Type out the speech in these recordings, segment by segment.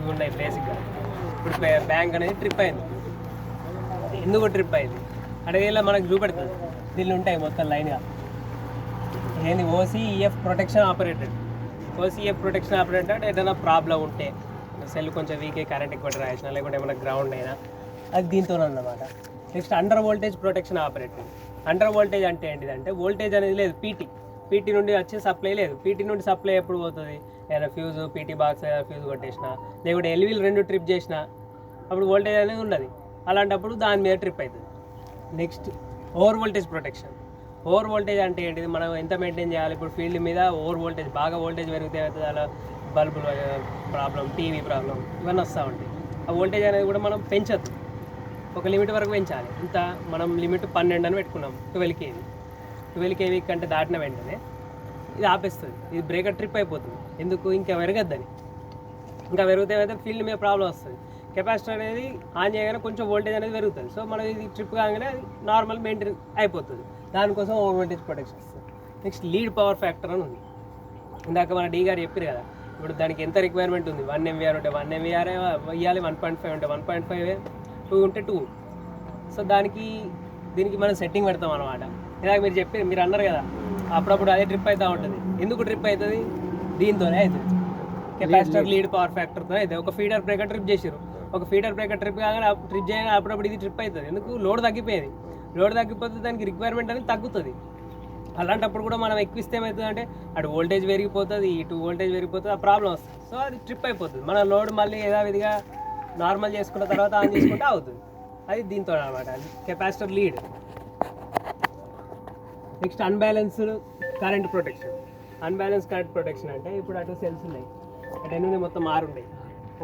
ఇవి ఉన్నాయి బేసిక్గా ఇప్పుడు బ్యాంక్ అనేది ట్రిప్ అయింది. ఎందుకు ట్రిప్ అయింది? అడిగేలా మనకు చూపెడుతుంది. దీనిలో ఉంటాయి మొత్తం లైన్గా ఏంది? OCEF protection operated OCF protection operated ఏదైనా ప్రాబ్లం ఉంటే సెల్ కొంచెం వీకే కరెంట్ ఎక్కువ రాసిన లేకుంటే ఏమైనా గ్రౌండ్ అయినా అది దీంతో అన్నమాట. Next under voltage protection operator under voltage అంటే ఏంటిదంటే వోల్టేజ్ అనేది లేదు పీటీ పీటీ నుండి వచ్చే సప్లై లేదు. పీటీ నుండి సప్లై ఎప్పుడు పోతుంది? ఏదైనా ఫ్యూజ్ పీటీ బాక్స్ ఏదైనా ఫ్యూజ్ కొట్టేసిన లేకుంటే ఎల్వీలు రెండు ట్రిప్ చేసిన అప్పుడు వోల్టేజ్ అనేది ఉండదు. అలాంటప్పుడు దాని మీద ట్రిప్ అవుతుంది next over voltage protection over voltage అంటే ఏంటిది? మనం ఎంత మెయింటైన్ చేయాలి? ఇప్పుడు ఫీల్డ్ మీద ఓవర్ వోల్టేజ్ బాగా వోల్టేజ్ పెరిగితే అవుతుంది అలా బల్బులు ప్రాబ్లం టీవీ ప్రాబ్లం ఇవన్నీ వస్తూ ఉంటాయి. ఆ వోల్టేజ్ అనేది కూడా మనం పెంచద్దు. ఒక లిమిట్ వరకు పెంచాలి. ఇంత మనం లిమిట్ పన్నెండు అని పెట్టుకున్నాం. ట్వెల్వ్ కేజీ ట్వెల్వ్ కేవీ కంటే దాటిన వెంటనే ఇది ఆపేస్తుంది. ఇది బ్రేకర్ ట్రిప్ అయిపోతుంది. ఎందుకు? ఇంకా పెరగద్దని. ఇంకా పెరిగితే అయితే ఫీల్డ్ మీద ప్రాబ్లం వస్తుంది. కెపాసిటర్ అనేది ఆన్ చేయగానే కొంచెం వోల్టేజ్ అనేది పెరుగుతుంది. సో మనం ఇది ట్రిప్ కాగానే అది నార్మల్ మెయింటైన్ అయిపోతుంది. దానికోసం ఓవర్ వోల్టేజ్ ప్రొటెక్షన్ ఇస్తుంది. నెక్స్ట్ లీడ్ పవర్ ఫ్యాక్టర్ అని ఉంది. ఇందాక మన డీ గారు చెప్పారు కదా ఇప్పుడు దానికి ఎంత రిక్వైర్మెంట్ ఉంది? వన్ ఎంవీఆర్ ఉంటే వన్ ఎంవీఆర్ ఇవ్వాలి వన్ పాయింట్ ఫైవ్ ఉంటే వన్ పాయింట్ ఫైవ్ టూ ఉంటే టూ. సో దానికి దీనికి మనం సెట్టింగ్ పెడతాం అనమాట ఇలాగ మీరు చెప్పి మీరు అన్నారు కదా అప్పుడప్పుడు అదే ట్రిప్ అవుతూ ఉంటుంది. ఎందుకు ట్రిప్ అవుతుంది దీంతోనే అవుతుంది కెపాసిటర్ లీడ్ పవర్ ఫ్యాక్టర్తో అయితే ఒక ఫీడర్ బ్రేకర్ ట్రిప్ చేసారు ఒక ఫీడర్ బ్రేకర్ ట్రిప్ కాగానే ట్రిప్ చేయగానే అప్పుడప్పుడు ఇది ట్రిప్ అవుతుంది ఎందుకు? లోడ్ తగ్గిపోయేది. లోడ్ తగ్గిపోతే దానికి రిక్వైర్మెంట్ అనేది తగ్గుతుంది. అలాంటప్పుడు కూడా మనం ఎక్కిస్తే ఏమవుతుంది అంటే అటు వోల్టేజ్ పెరిగిపోతుంది ఇటు వోల్టేజ్ పెరిగిపోతుంది ఆ ప్రాబ్లం వస్తుంది. సో అది ట్రిప్ అయిపోతుంది. మన లోడ్ మళ్ళీ యథావిధిగా నార్మల్ చేసుకున్న తర్వాత ఆన్ చేసుకుంటే అవుతుంది. అది దీంతో అనమాట capacitor lead next unbalanced current protection. Unbalance current protection అంటే ఇప్పుడు అటు సెల్స్ ఉన్నాయి. అటు ఎనిమిది మొత్తం ఆరు ఉన్నాయి.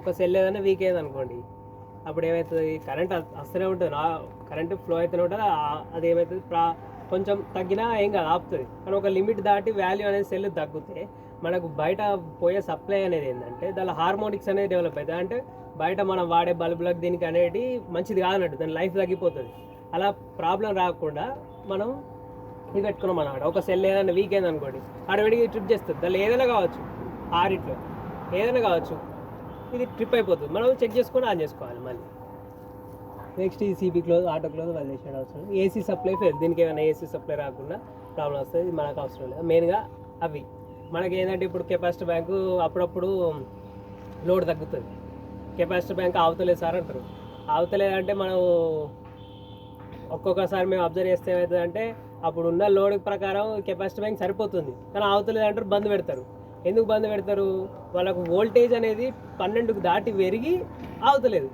ఒక సెల్ ఏదైనా వీక్ అయ్యేది అనుకోండి అప్పుడు ఏమవుతుంది కరెంట్ వస్తూనే ఉంటుంది. నా కరెంట్ ఫ్లో అవుతూనే ఉంటుంది. అది ఏమవుతుంది ప్రా కొంచెం తగ్గినా ఏం కాదు ఆపుతుంది. కానీ ఒక లిమిట్ దాటి వాల్యూ అనేది సెల్ తగ్గితే మనకు బయట పోయే సప్లై అనేది ఏంటంటే దాని హార్మోనిక్స్ అనేది డెవలప్ అవుతుంది. అంటే బయట మనం వాడే బల్బులకు దీనికి అనేది మంచిది కాదన్నట్టు. దాని లైఫ్ తగ్గిపోతుంది. అలా ప్రాబ్లం రాకుండా మనం ఇది పెట్టుకున్నాం అన్నమాట ఒక సెల్ ఏదైనా వీక్ అయింది అనుకోండి ఆటోమేటిక్గా ట్రిప్ చేస్తుంది. దానిలో ఏదైనా కావచ్చు. ఆరిట్లో ఏదైనా కావచ్చు. ఇది ట్రిప్ అయిపోతుంది. మనం చెక్ చేసుకొని ఆన్ చేసుకోవాలి మళ్ళీ. నెక్స్ట్ ఈ సీబీ క్లోజ్ ఆటో క్లోజ్ వాళ్ళు చేసేది అవసరం ఏసీ సప్లై ఫెయిల్ దీనికి ఏమైనా ఏసీ సప్లై రాకుండా ప్రాబ్లం వస్తుంది. మనకు అవసరం లేదు. మెయిన్గా అవి. మనకి ఏంటంటే ఇప్పుడు కెపాసిటీ బ్యాంకు అప్పుడప్పుడు లోడ్ తగ్గుతుంది. కెపాసిటీ బ్యాంక్ ఆవుతలేదు సార్ అంటారు. ఆవుతలేదంటే మనం ఒక్కొక్కసారి మేము అబ్జర్వ్ చేస్తే ఏమవుతుందంటే అప్పుడు ఉన్న లోడ్ ప్రకారం కెపాసిటీ బ్యాంక్ సరిపోతుంది. కానీ అవతల అంటారు బంద్ పెడతారు. ఎందుకు బంద్ పెడతారు? వాళ్ళకు వోల్టేజ్ అనేది పన్నెండుకు దాటి పెరిగి ఆగుతలేదు.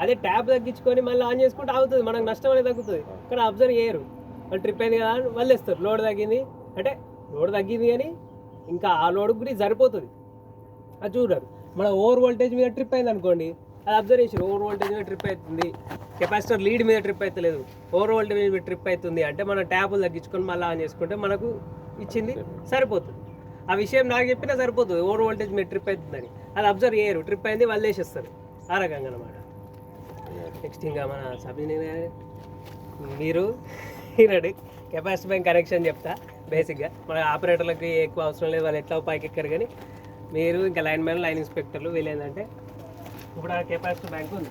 అదే ట్యాప్ తగ్గించుకొని మళ్ళీ ఆన్ చేసుకుంటే ఆగుతుంది. మనకు నష్టం అనేది తగ్గుతుంది. కానీ అబ్జర్వ్ చేయరు. వాళ్ళు ట్రిప్ అయింది కదా అని మళ్ళీ ఇస్తారు లోడ్ తగ్గింది. అంటే లోడ్ తగ్గింది కానీ ఇంకా ఆ లోడ్ గురించి సరిపోతుంది. అది చూడరు. మన ఓవర్ వోల్టేజ్ మీద ట్రిప్ అయింది అనుకోండి అది అబ్జర్వ్ చేసారు ఓవర్ వోల్టేజ్ మీద ట్రిప్ అవుతుంది. కెపాసిటర్ లీడ్ మీద ట్రిప్ అవుతలేదు ఓవర్ వోల్టేజ్ మీద ట్రిప్ అవుతుంది అంటే మనం ట్యాపులు తగ్గించుకొని మళ్ళీ ఆన్ చేసుకుంటే మనకు ఇచ్చింది సరిపోతుంది. ఆ విషయం నాకు చెప్పినా సరిపోతుంది. ఓవర్ వోల్టేజ్ మీద ట్రిప్ అవుతుందని. అది అబ్జర్వ్ చేయరు. ట్రిప్ అయింది వాళ్ళు వేసేస్తారు ఆ రకంగా అనమాట నెక్స్ట్ ఇంకా మన సబిని మీరు ఈనాడు కెపాసిటీ బ్యాంక్ కనెక్షన్ చెప్తా బేసిక్గా మన ఆపరేటర్లకి ఎక్కువ అవసరం లేదు. వాళ్ళు ఎట్లా పైకి ఎక్కారు కానీ. మీరు ఇంకా లైన్ మ్యాన్ లైన్ ఇన్స్పెక్టర్లు వీళ్ళు ఇప్పుడు ఆ కెపాసిటీ బ్యాంక్ ఉంది.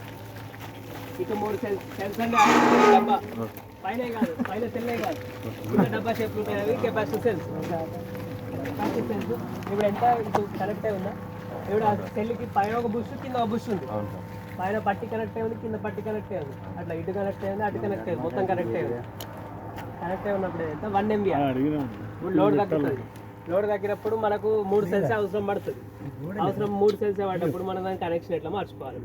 ఇక మూడు సెల్స్ సెల్స్ అంటే ఆ డబ్బా పైన కాదు పైన సెల్లే కాదు. చిన్న డబ్బా షేప్ ఉంటాయి అవి కెపాసిటీ సెల్స్. Capacity cells. ఇప్పుడు ఎంత ఇప్పుడు కనెక్ట్ అయి ఉందా ఇప్పుడు ఆ సెల్కి పైన ఒక బుష్ కింద ఒక బుష్ ఉంది. పైన పట్టి కనెక్ట్ అయ్యింది కింద పట్టి కనెక్ట్ అయ్యింది అట్లా ఇటు కనెక్ట్ అయ్యింది అటు కనెక్ట్ అయ్యింది మొత్తం కనెక్ట్ అయ్యింది కనెక్ట్ అయి ఉన్నప్పుడు ఎంత? వన్ ఎంబీ ఇప్పుడు లోడ్ తగ్గుతుంది లోడ్ తగ్గినప్పుడు మనకు మూడు సెల్స్ అవసరం పడుతుంది. అవసరం మూడు సెల్స్ పడ్డప్పుడు మనం దాని కనెక్షన్ ఎట్లా మార్చుకోవాలి?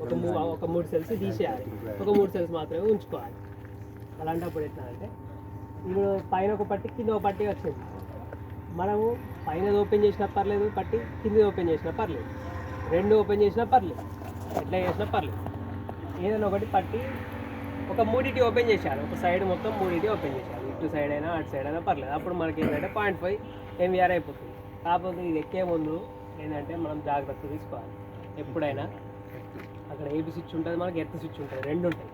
ఒక మూ- ఒక మూడు సెల్స్ తీసేయాలి. ఒక మూడు సెల్స్ మాత్రమే ఉంచుకోవాలి. అలాంటప్పుడు ఎట్లా అంటే ఇప్పుడు పైన ఒక పట్టి కింద ఒక పట్టి వచ్చింది. మనము పైన ఓపెన్ చేసినా పర్లేదు పట్టి కింద ఓపెన్ చేసినా పర్లేదు. రెండు ఓపెన్ చేసినా పర్లేదు. ఎట్లా చేసినా పర్లేదు. ఏదైనా ఒకటి పట్టి ఒక మూడిటి ఓపెన్ చేశారు. ఒక సైడ్ మొత్తం మూడిటి ఓపెన్ చేశారు. ఇటు సైడ్ అయినా అటు సైడ్ అయినా పర్లేదు. అప్పుడు మనకి ఏంటంటే పాయింట్ ఫైవ్ ఎంవీఆర్ అయిపోతుంది. కాకపోతే ఇది ఎక్కే ముందు ఏంటంటే మనం జాగ్రత్త తీసుకోవాలి. ఎప్పుడైనా అక్కడ ఏబి స్విచ్ ఉంటుంది మనకి ఎర్త్ స్విచ్ ఉంటుంది. రెండు ఉంటాయి.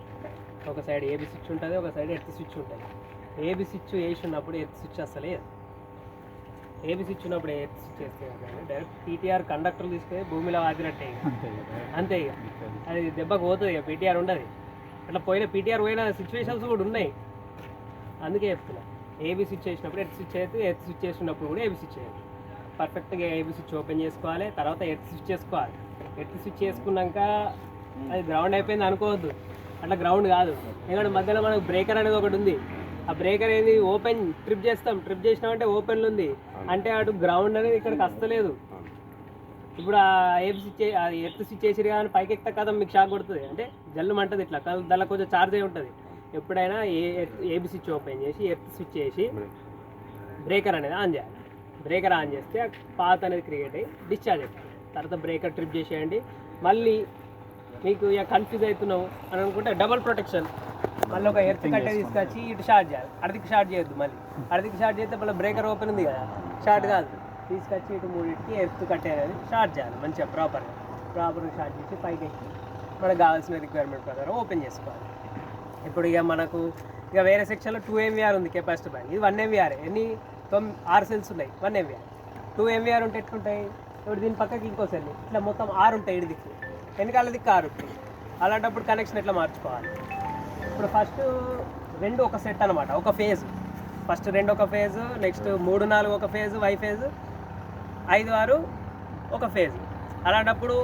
ఒక సైడ్ ఏబి స్విచ్ ఉంటుంది ఒక సైడ్ ఎర్త్ స్విచ్ ఉంటుంది. ఏబి స్విచ్ వేసి ఉన్నప్పుడు ఎర్త్ స్విచ్ అసలే ఏబీ స్విచ్ ఉన్నప్పుడు ఏ స్విచ్ చేస్తే డైరెక్ట్ పీటీఆర్ కండక్టర్ తీసుకొని భూమిలో వాదినట్టే అంతే ఇక. అది దెబ్బకు పోతుంది ఇక. పీటీఆర్ ఉండదు. అట్లా పోయిన పీటీఆర్ పోయిన సిచ్యువేషన్స్ కూడా ఉన్నాయి. అందుకే చెప్తున్నా. ఏబీ స్విచ్ చేసినప్పుడు ఎట్ స్విచ్ అయితే ఎత్ స్విచ్ చేసినప్పుడు కూడా ఏబీ స్విచ్ చేయాలి. పర్ఫెక్ట్గా ఏబీ స్విచ్ ఓపెన్ చేసుకోవాలి. తర్వాత ఎట్ స్విచ్ చేసుకోవాలి. ఎట్ స్విచ్ చేసుకున్నాక అది గ్రౌండ్ అయిపోయింది అనుకోవద్దు. అట్లా గ్రౌండ్ కాదు. ఎందుకంటే మధ్యలో మనకు బ్రేకర్ అనేది ఒకటి ఉంది. ఆ బ్రేకర్ ఏంది? ఓపెన్ ట్రిప్ చేస్తాం. ట్రిప్ చేసినామంటే ఓపెన్లో ఉంది. అంటే అటు గ్రౌండ్ అనేది ఇక్కడికి వస్తలేదు. ఇప్పుడు ఆ ఏబి స్విచ్ ఆ ఎర్త్ స్విచ్ చేసిరు కానీ పైకి ఎక్కితే కదా మీకు షాక్ కొడుతుంది. అంటే జల్లు మంటది ఇట్లా. దానిలో కొంచెం చార్జ్ అయి ఉంటుంది. ఎప్పుడైనా ఏ ఏబి స్విచ్ ఓపెన్ చేసి ఎర్త్ స్విచ్ చేసి బ్రేకర్ అనేది ఆన్ చేయాలి. బ్రేకర్ ఆన్ చేస్తే పాత్ అనేది క్రియేట్ అయ్యి డిశ్చార్జ్ అవుతుంది తర్వాత బ్రేకర్ ట్రిప్ చేసేయండి. మళ్ళీ మీకు ఇక కన్ఫ్యూజ్ అవుతున్నావు అని అనుకుంటే డబల్ ప్రొటెక్షన్ మళ్ళీ ఒక ఎర్త్ కట్టే తీసుకొచ్చి ఇటు షార్ట్ చేయాలి. అడికి షార్ట్ చేయొద్దు మళ్ళీ. అడికి షార్ట్ చేస్తే మళ్ళీ బ్రేకర్ ఓపెన్ ఉంది కదా. షార్ట్ కాదు. తీసుకొచ్చి ఇటు మూడింటికి ఎర్త్ కట్టే షార్ట్ చేయాలి. మంచిగా ప్రాపర్గా ప్రాపర్గా షార్ట్ చేసి పైకి ఎక్కి మనకు కావాల్సిన రిక్వైర్మెంట్ ప్రకారం ఓపెన్ చేసుకోవాలి. ఇప్పుడు ఇక మనకు ఇక వేరే సెక్షన్లో టూ ఎంవీఆర్ ఉంది కెపాసిటీ బ్యాంక్ ఇది వన్ ఎంవీఆర్ ఎన్ని? తొమ్మిది ఆరు సెల్స్ ఉన్నాయి. వన్ ఎంవీఆర్ టూ ఎంవీఆర్ ఉంటే ఎట్లుంటాయి? ఇప్పుడు దీని పక్కకి ఇంకో సెల్ ఇట్లా మొత్తం ఆరు ఉంటాయి ఇటు దిక్కు వెనకాల దిక్కు ఆరు ఉంటాయి. అలాంటప్పుడు కనెక్షన్ ఎట్లా మార్చుకోవాలి? ఇప్పుడు ఫస్ట్ రెండు ఒక సెట్ అనమాట ఒక ఫేజ్ ఫస్ట్ రెండు ఒక ఫేజ్ నెక్స్ట్ మూడు నాలుగు ఒక ఫేజ్ వై ఫేజ్ ఐదు ఆరు ఒక ఫేజ్ అలాంటప్పుడు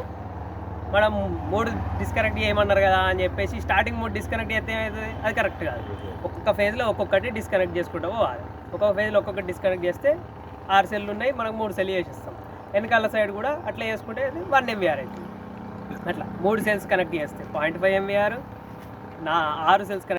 మనం మూడు డిస్కనెక్ట్ చేయమన్నారు కదా అని చెప్పేసి స్టార్టింగ్ మూడు డిస్కనెక్ట్ చేస్తే ఏమవుతుంది అది కరెక్ట్ కాదు. ఒక్కొక్క ఫేజ్లో ఒక్కొక్కటి డిస్కనెక్ట్ చేసుకుంటాం పోవాలి. ఒక్కొక్క ఫేజ్లో ఒక్కొక్కటి డిస్కనెక్ట్ చేస్తే ఆరు సెల్లు ఉన్నాయి మనకు మూడు సెల్ చేసేస్తాం. వెనకాల సైడ్ కూడా అట్లా చేసుకుంటే అది వన్ ఎంవీఆర్ అవుతుంది అట్లా మూడు సెల్స్ కనెక్ట్ చేస్తే. పాయింట్ ఫైవ్ ఎంవీఆర్ నా ఆరు సెల్స్ కనెక్ట్